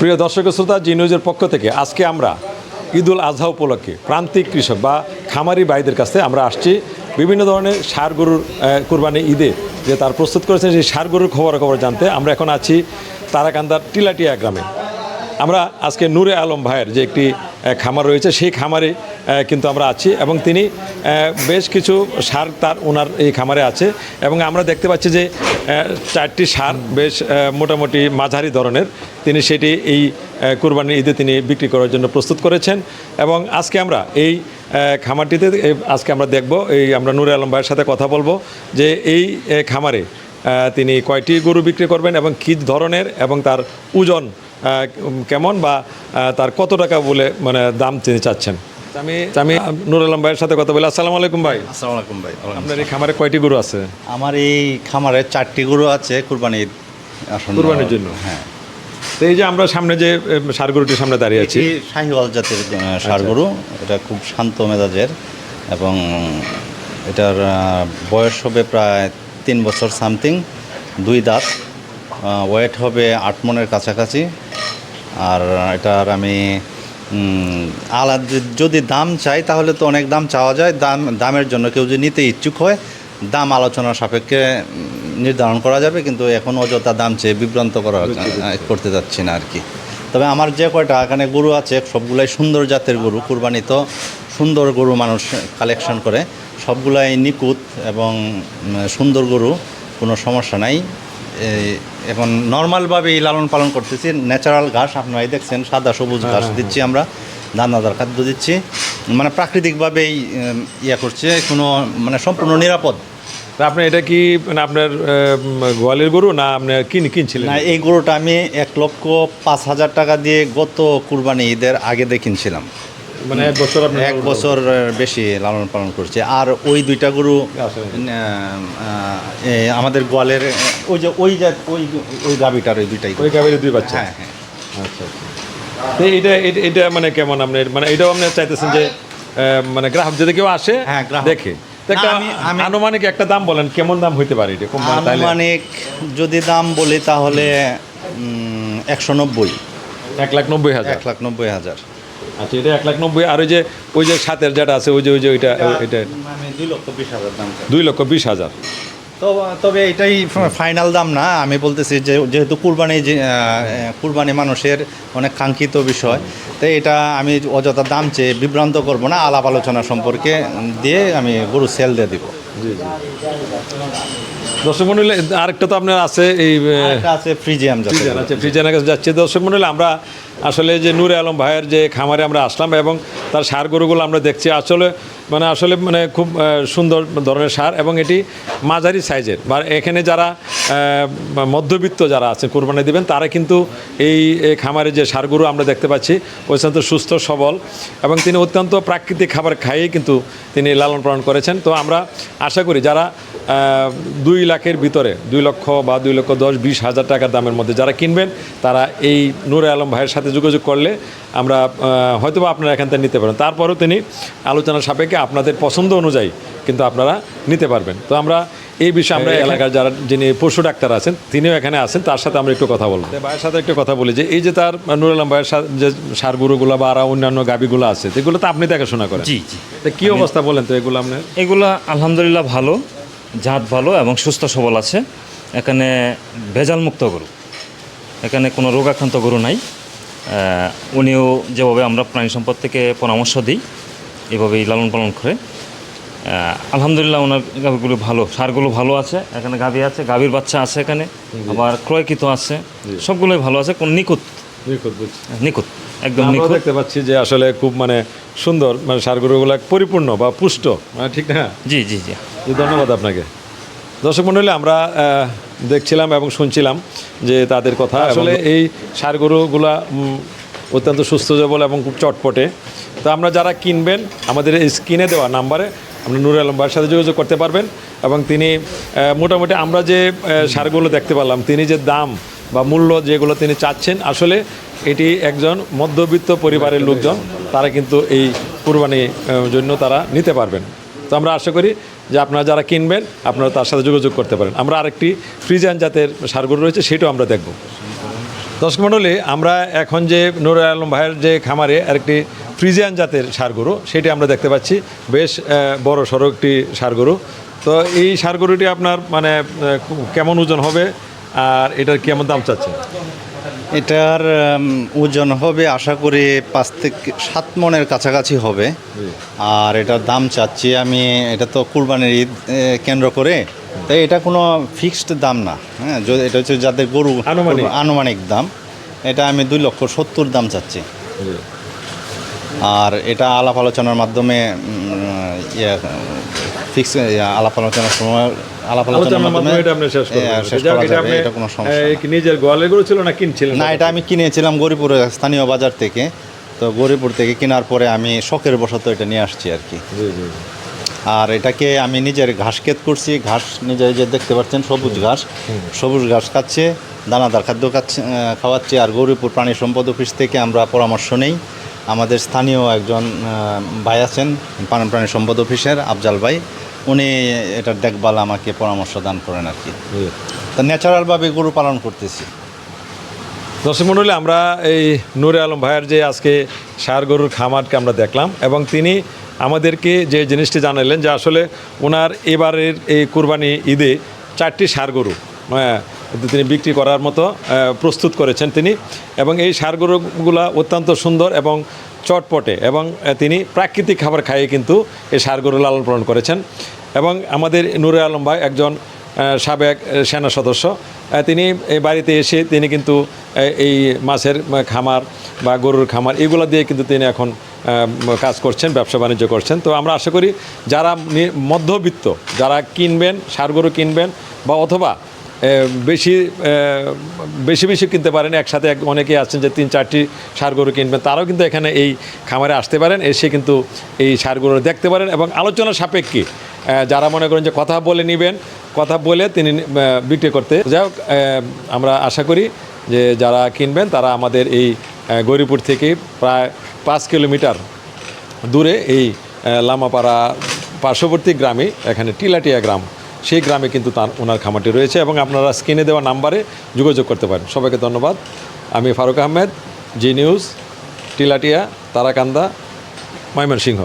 প্রিয় দর্শক শ্রোতা, জি নিউজের পক্ষ থেকে আজকে আমরা ঈদুল আজহা উপলক্ষে প্রান্তিক কৃষক বা খামারি ভাইদের কাছে আমরা আসছি। বিভিন্ন ধরনের সার গরুর কোরবানি ঈদে যে তার প্রস্তুত করেছেন সেই সার গরুর খবরাখবর জানতে আমরা এখন আছি তারাকান্দার টিলাটিয়া গ্রামে। আমরা আজকে নূরে আলম ভাইয়ের যে একটি খামার রয়েছে, সেই খামারে কিন্তু আমরা আছি এবং তিনি বেশ কিছু সার তার ওনার এই খামারে আছে এবং আমরা দেখতে পাচ্ছি যে চারটি সার বেশ মোটামুটি মাঝারি ধরনের। তিনি সেটি এই কুরবানির ঈদে তিনি বিক্রি করার জন্য প্রস্তুত করেছেন এবং আজকে আমরা এই খামারটিতে আজকে আমরা দেখব, এই আমরা নূরে আলম ভাইয়ের সাথে কথা বলব যে এই খামারে তিনি কয়টি গরু বিক্রি করবেন এবং কী ধরনের এবং তার ওজন কেমন বা তার কত টাকা বলে মানে দাম তিনি চাচ্ছেন? আমি আমি নুর আলম ভাইয়ের সাথে কথা বলি আসসালামু আলাইকুম ভাই। আসসালামু আলাইকুম ভাই আপনার এই খামারে কয়টি গরু আছে? আমার এই খামারে চারটি গরু আছে কুরবানি কুরবানির জন্য? হ্যাঁ। তো এই যে আমরা সামনে যে ষাঁড় গরুটির সামনে দাঁড়িয়ে আছি। শাহিওয়াল জাতের আহ, ষাঁড় গরু এটা খুব শান্ত মেজাজের এবং এটার বয়স হবে প্রায় তিন বছর সামথিং। দুই দাঁত ওয়েট হবে আট মনের কাছাকাছি। আর এটার আমি আলাদা যদি দাম চাই তাহলে তো অনেক দাম চাওয়া যায়। দাম দামের জন্য কেউ যদি নিতে ইচ্ছুক হয় দাম আলোচনার সাপেক্ষে নির্ধারণ করা যাবে। কিন্তু এখন অযথা দাম চেয়ে বিভ্রান্ত করা করতে যাচ্ছি না আর কি তবে আমার যে কয়টা এখানে গরু আছে সবগুলাই সুন্দর জাতের গরু কুরবানি তো সুন্দর গরু মানুষ কালেকশন করে। সবগুলাই নিখুঁত এবং সুন্দর গরু কোনো সমস্যা নাই। এই এখন নর্মালভাবেই লালন পালন করতেছি। ন্যাচারাল ঘাস আপনারাই দেখছেন সাদা সবুজ ঘাস দিচ্ছি আমরা। দানাদার খাদ্য দিচ্ছি। মানে প্রাকৃতিকভাবেই ইয়ে করছে কোনো মানে সম্পূর্ণ নিরাপদ। আপনি এটা কি মানে আপনার গোয়ালের গরু না আপনার কিন কিনছিলেন? না এই গরুটা আমি এক লক্ষ পাঁচ হাজার টাকা দিয়ে গত কুরবানি ঈদের আগে দিয়ে কিনছিলাম। মানে এক বছর এক বছর বেশি লালন পালন করছে। আর ওই দুইটা গরু আমাদের গোয়ালের ওই যে ওই যে ওই ওই গাবিটার ওই দুইটাই। ওই গাভীর দুই বাচ্চা? হ্যাঁ হ্যাঁ। আচ্ছা আচ্ছা। এটা এটা- মানে কেমন আপনি মানে এটাও আপনি চাইতেছেন যে মানে গ্রাহক যদি কেউ আসে হ্যাঁ। দেখে। আনুমানিক একটা দাম বলেন কেমন দাম হইতে পারে মানে আনুমানিক যদি দাম বলি তাহলে একশো নব্বই। এক লাখ নব্বই হাজার। এক লাখ নব্বই হাজার। আচ্ছা এটা এক লাখ নব্বই আর ওই যে ওই যে সাতের যেটা আছে ওই যে ওই যে ওইটা এটা দুই লক্ষ বিশ হাজার দাম দুই লক্ষ বিশ হাজার। তো তবে এটাই ফাইনাল দাম না? আমি বলতেছি যে যেহেতু কুরবানি যে কুরবানি মানুষের অনেক কাঙ্ক্ষিত বিষয় তো এটা আমি অযথা দাম চেয়ে বিভ্রান্ত করব না। আলাপ আলোচনা সম্পর্কে দিয়ে আমি গরু সেল দিয়ে দিব। দর্শক মন্ডলী আরেকটা তো আপনার আছে এই আছে ফ্রিজিয়াম আছে ফ্রিজানের কাছে যাচ্ছে। দর্শক মন্ডলী আমরা আসলে যে নূরে আলম ভাইয়ের যে খামারে আমরা আসলাম এবং তার সার গরুগুলো আমরা দেখছি। আসলে মানে আসলে মানে খুব সুন্দর ধরনের সার এবং এটি মাঝারি সাইজের। বা এখানে যারা মধ্যবিত্ত যারা আছেন কোরবানি দিবেন তারা কিন্তু এই খামারে যে সার গরু আমরা দেখতে পাচ্ছি অত্যন্ত সুস্থ সবল এবং তিনি অত্যন্ত প্রাকৃতিক খাবার খাইয়েই কিন্তু তিনি লালন পালন করেছেন। তো আমরা আশা করি যারা দুই লাখের ভিতরে দুই লক্ষ বা দুই লক্ষ দশ বিশ হাজার টাকার দামের মধ্যে যারা কিনবেন তারা এই নূরে আলম ভাইয়ের সাথে যোগাযোগ করলে আমরা আহ, হয়তোবা আপনারা এখান থেকে নিতে পারেন। তারপরেও তিনি আলোচনা সাপেক্ষে আপনাদের পছন্দ অনুযায়ী কিন্তু আপনারা নিতে পারবেন। তো আমরা এই বিষয়ে আমরা এলাকার যারা যিনি পশু ডাক্তার আছেন তিনিও এখানে আছেন তার সাথে আমরা একটু কথা বলব। ভাইয়ের সাথে একটু কথা বলি যে এই যে তার নুর আলম ভাইয়ের সাথে যে সার গরুগুলো বা আরও অন্যান্য গাবিগুলো আছে এগুলো তো আপনি দেখাশোনা করেন। জি জি। তা কি অবস্থা বলেন তো এগুলো আপনার? এগুলো আলহামদুলিল্লাহ ভালো জাত ভালো এবং সুস্থ সবল আছে। এখানে ভেজাল মুক্ত গরু। এখানে কোনো রোগাক্রান্ত গরু নাই। উনিও যেভাবে আমরা প্রাণী সম্পদ থেকে পরামর্শ দিই এভাবেই লালন পালন করে। আলহামদুলিল্লাহ ওনার গাভিগুলো ভালো সারগুলো ভালো আছে এখানে গাভি আছে গাভীর বাচ্চা আছে এখানে আবার ক্রয়কৃত আছে সবগুলোই ভালো আছে কোন নিখুঁত? নিখুঁত নিখুঁত একদম নিখুঁত। দেখতে পাচ্ছি যে আসলে খুব মানে সুন্দর মানে সার গরুগুলো পরিপূর্ণ বা পুষ্ট মানে ঠিক না? জি জি জি। ধন্যবাদ আপনাকে। দর্শক মণ্ডলী আমরা দেখছিলাম এবং শুনছিলাম যে তাদের কথা আসলে এই সার গরুগুলা উম, অত্যন্ত সুস্থ, সবল এবং খুব চটপটে। তো আমরা যারা কিনবেন, আমাদের স্ক্রিনে দেওয়া নাম্বারে আপনি নুর আলম ভাইয়ের সাথে যোগাযোগ করতে পারবেন এবং তিনি মোটামুটি আমরা যে সারগুলো দেখতে পারলাম তিনি যে দাম বা মূল্য যেগুলো তিনি চাচ্ছেন, আসলে এটি একজন মধ্যবিত্ত পরিবারের লোকজন, তারা কিন্তু এই কুরবানির জন্য তারা নিতে পারবেন। তো আমরা আশা করি যে আপনারা যারা কিনবেন, আপনারা তার সাথে যোগাযোগ করতে পারেন। আমরা আরেকটি ফ্রিজান জাতের সারগুলো রয়েছে, সেটাও আমরা দেখব। দর্শক মণ্ডলী আমরা এখন যে নুর আলম ভাইয়ের যে খামারে আরেকটি ফ্রিজিয়ান জাতের সার গরু সেটি আমরা দেখতে পাচ্ছি। বেশ বড় সড়ো একটি সার গরু তো এই সার গরুটি আপনার মানে কেমন ওজন হবে? আর এটার কেমন দাম চাচ্ছে এটার ওজন হবে আশা করি পাঁচ থেকে সাত মনের কাছাকাছি হবে। আর এটার দাম চাচ্ছি আমি এটা তো কুরবানির ঈদ কেন্দ্র করে তাই এটা কোনো ফিক্সড দাম না হ্যাঁ? এটা হচ্ছে যাদের গরু আনুমানিক। দাম। এটা আমি দুই লক্ষ সত্তর দাম চাচ্ছি। আর এটা আলাপ আলোচনার মাধ্যমে উম, ইয়ে ফিক্স আলাপ আলোচনার সময় আলাপ আলোচনার মাধ্যমে মাধ্যমে এটা কোনো সমস্যা নিজের গোয়ালের গরু ছিল না কিনছিলেন? না এটা আমি কিনেছিলাম গরিপুরের স্থানীয় বাজার থেকে। তো গরিপুর থেকে কেনার পরে আমি শখের বশত এটা নিয়ে আসছি আর কি। জি জি। আর এটাকে আমি নিজের ঘাস ক্ষেত করছি। ঘাস নিজে যে দেখতে পাচ্ছেন সবুজ ঘাস। সবুজ ঘাস খাচ্ছে দানাদার খাদ্য খাচ্ছে খাওয়াচ্ছি। আর গৌরীপুর প্রাণী সম্পদ অফিস থেকে আমরা পরামর্শ নেই। আমাদের স্থানীয় একজন ভাই আছেন প্রাণ- প্রাণী সম্পদ অফিসের আফজাল ভাই। উনি এটার দেখভাল আমাকে পরামর্শ দান করেন আর কি। তো ন্যাচারালভাবে গরু পালন করতেছি। দর্শক মণ্ডলী আমরা এই নূরে আলম ভাইয়ের যে আজকে সার গরুর খামারকে আমরা দেখলাম এবং তিনি আমাদেরকে যে জিনিসটি জানালেন যে আসলে ওনার এবারের এই কুরবানি ঈদে চারটি সার গরু হ্যাঁ, তিনি বিক্রি করার মতো প্রস্তুত করেছেন তিনি। এবং এই সার গরুগুলা অত্যন্ত সুন্দর এবং চটপটে এবং তিনি প্রাকৃতিক খাবার খাইয়ে কিন্তু এই সার গরু লালন পালন করেছেন। এবং আমাদের নুরে আলম ভাই একজন সাবেক সেনা সদস্য। তিনি এই বাড়িতে এসে তিনি কিন্তু এই মাছের খামার বা গরুর খামার এগুলো দিয়ে কিন্তু তিনি এখন কাজ করছেন, ব্যবসা বাণিজ্য করছেন। তো আমরা আশা করি যারা মধ্যবিত্ত, যারা কিনবেন, সার গরু কিনবেন বা অথবা বেশি বেশি বেশি কিনতে পারেন, একসাথে এক অনেকেই আছেন যে তিন, চারটি সার গরু কিনবেন, তারাও কিন্তু এখানে এই খামারে আসতে পারেন, এসে কিন্তু এই সার গরু দেখতে পারেন এবং আলোচনা সাপেক্ষে যারা মনে করেন যে কথা বলে নেবেন, কথা বলে তিনি বিক্রি করতে। যাই হোক আমরা আশা করি যে যারা কিনবেন, তারা আমাদের এই গৌরীপুর থেকে প্রায় পাঁচ কিলোমিটার দূরে এই লামাপাড়া পার্শ্ববর্তী গ্রামে, এখানে টিলাটিয়া গ্রাম, সেই গ্রামে কিন্তু তার, ওনার খামারটি রয়েছে এবং আপনারা স্ক্রিনে দেওয়া নাম্বারে যোগাযোগ করতে পারেন। সবাইকে ধন্যবাদ। আমি ফারুক আহমেদ, জি নিউজ, টিলাটিয়া, তারাকান্দা, ময়মনসিংহ।